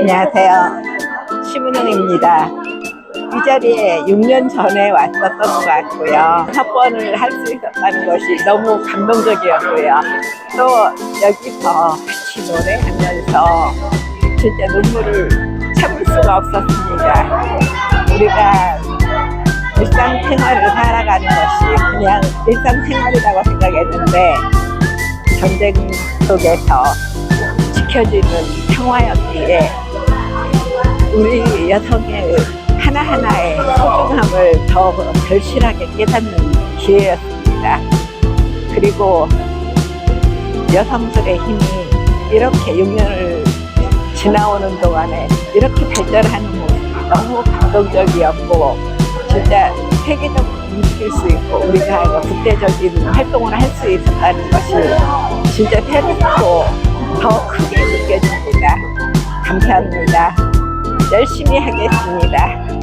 안녕하세요. 심은영입니다. 이 자리에 6년 전에 왔었던 것 같고요. 협번을 할 수 있었다는 것이 너무 감동적이었고요. 또 여기서 같이 노래하면서 진짜 눈물을 참을 수가 없었습니다. 우리가 일상생활을 살아가는 것이 그냥 일상생활이라고 생각했는데 전쟁 속에서 지켜지는 평화였기에 우리 여성의 하나하나의 소중함을 더 절실하게 깨닫는 기회였습니다. 그리고 여성들의 힘이 이렇게 6년을 지나오는 동안에 이렇게 발전하는 모습이 너무 감동적이었고 진짜 세계적으로 움직일 수 있고 우리가 국제적인 활동을 할 수 있었다는 것이 진짜 새롭고 더 크게 느껴집니다. 감사합니다. 열심히 하겠습니다.